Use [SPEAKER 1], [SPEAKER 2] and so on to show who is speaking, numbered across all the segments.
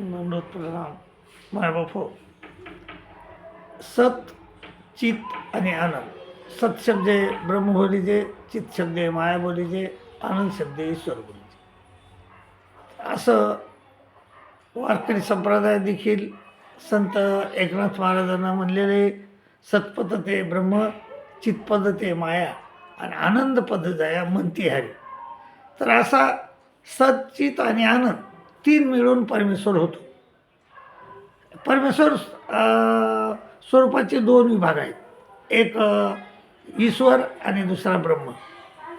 [SPEAKER 1] दंडोत प्रणाम मायबापो सत चित आणि आनंद. सत शब्द आहे ब्रह्मबोलीचे चित शब्द आहे माया बोलीचे आनंद शब्द आहे ईश्वर बोलीचे असं वारकरी संप्रदाय देखील संत एकनाथ महाराजांना म्हणलेले सत्पद ते ब्रह्म चितपद ते माया आणि आनंद पद जाया म्हणती हरी. तर असा सच्चित आणि आनंद तीन मिळून परमेश्वर होतो. परमेश्वर स्वरूपाचे दोन विभाग आहेत. एक ईश्वर आणि दुसरा ब्रह्म.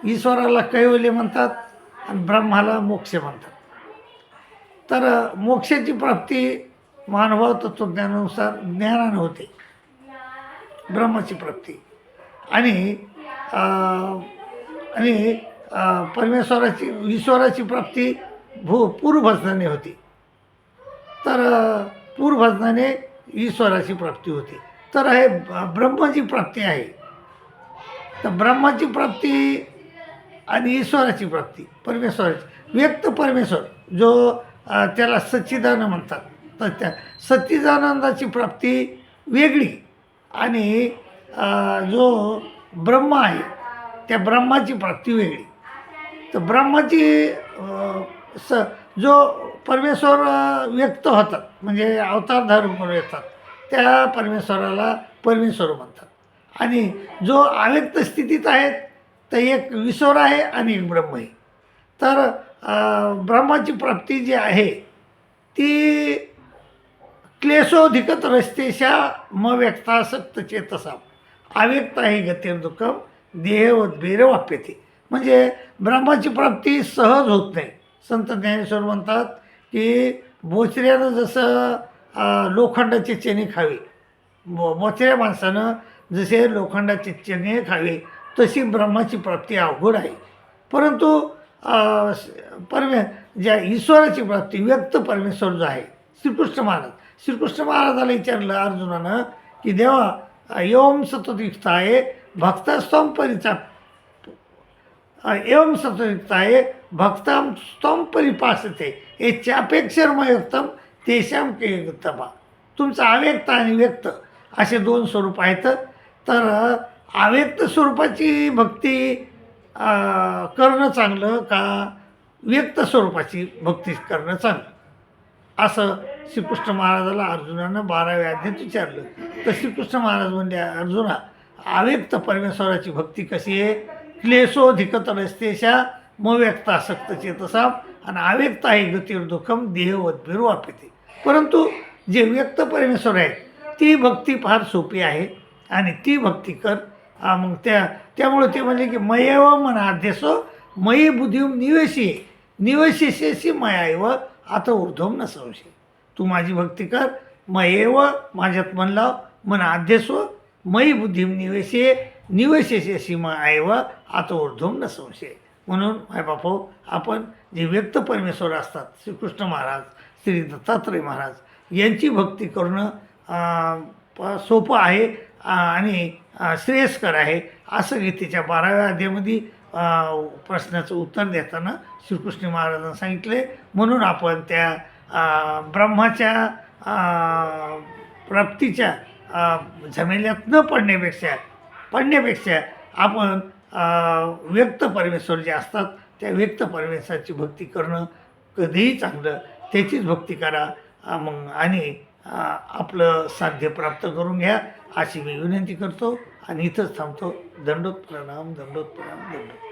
[SPEAKER 1] ईश्वराला कैवल्य म्हणतात आणि ब्रह्माला मोक्ष म्हणतात. तर मोक्षाची प्राप्ती मानव तत्त्वज्ञानानुसार ज्ञानानं होते. ब्रह्माची प्राप्ती. आणि आणि परमेश्वराची ईश्वराची प्राप्ती भू पूर्वभजनाने होती. तर पूर्वभजनाने ईश्वराची प्राप्ती होती. तर हे ब्रह्माची प्राप्ती आहे. तर ब्रह्माची प्राप्ती आणि ईश्वराची प्राप्ती परमेश्वराची व्यक्त परमेश्वर जो त्याला सच्चिदानंद म्हणतात. तर त्या सच्चिदानंदाची प्राप्ती वेगळी आणि जो ब्रह्म आहे त्या ब्रह्माची प्राप्ती वेगळी. तर ब्रह्माची स जो परमेश्वर व्यक्त होतात म्हणजे अवतार धारण करून येतात त्या परमेश्वराला परमेश्वर म्हणतात. आणि जो अव्यक्त स्थितीत आहेत तर एक ईश्वर आहे आणि एक ब्रह्म आहे. तर ब्रह्माची प्राप्ती जी आहे ती क्लेशोधिकत रस्तेशा म व्यक्तासक्त चेतसा अव्यक्त आहे गतीर दुःखम देहवद्भेर वाप्यते म्हणजे ब्रह्माची प्राप्ती सहज होत नाही. संत ज्ञानेश्वर म्हणतात की बोचऱ्यानं जसं लोखंडाची लोखंडाचे चणे खावे बो बोचऱ्या माणसानं जसे लोखंडाचे चणे खावे तशी ब्रह्माची प्राप्ती अवघड आहे. परंतु परमे ज्या ईश्वराची प्राप्ती व्यक्त परमेश्वर जो आहे श्रीकृष्ण महाराज. श्रीकृष्ण महाराजाला विचारलं अर्जुनानं की देवा योम सतत युक्त आहे भक्तस्तम परिचाप एवम सतयुक्ताये भक्ताम स्तम परिपासते याच्यापेक्षर्मयुक्तम चापेक्षरमयुक्तम तेशाम केयुक्तमा तुमचं अव्यक्त आणि व्यक्त असे दोन स्वरूप आहेत. तर अव्यक्त स्वरूपाची भक्ती करणं चांगलं का व्यक्त स्वरूपाची भक्ती करणं चांगलं? असं श्रीकृष्ण महाराजाला अर्जुनानं बाराव्या अध्यात विचारलं. तर श्रीकृष्ण महाराज म्हणजे अर्जुना अव्यक्त परमेश्वराची भक्ती कशी आहे? क्लेशोधिकत रस्तेशा म व्यक्त आसक्त चेतसा आणि अव्यक्त आहे गतीर दुःखम देहवद्भीर वापिते परंतु जे व्यक्त परमेश्वर आहे ती भक्ती फार सोपी आहे आणि ती भक्ती कर. मग त्या त्यामुळे ते म्हणजे की मयव मन अध्यसो मयी बुद्धिम निवेशी निवेशिशेशी मयाव आता ऊर्ध्वम न संशय. तू माझी भक्ती कर मयेव माझ्यात मन लाव मन अध्यस्व मयी बुद्धिम निवेशे निवेशेष सीमा आहे व ऊर्ध्वम न संशय म्हणून माय बापो आपण जे व्यक्त परमेश्वर असतात श्रीकृष्ण महाराज श्री दत्तात्रय महाराज यांची भक्ती करणं प- सोपं आहे आणि श्रेयस्कर आहे असं गीतेच्या बाराव्या अध्यामध्ये प्रश्नाचं उत्तर देताना श्रीकृष्ण महाराजांनी सांगितले. म्हणून आपण त्या ब्रह्माच्या प्राप्तीच्या झमेल्यात न पडण्यापेक्षा पडण्यापेक्षा आपण व्यक्त परमेश्वर जे असतात त्या व्यक्त परमेश्वराची भक्ती करणं कधीही चांगलं. त्याचीच भक्ती करा. मग आणि आपलं साध्य प्राप्त करून घ्या. अशी मी विनंती करतो. आणि इथंच थांबतो. दंडोत प्रणाम दंडोत प्रणाम दंडोत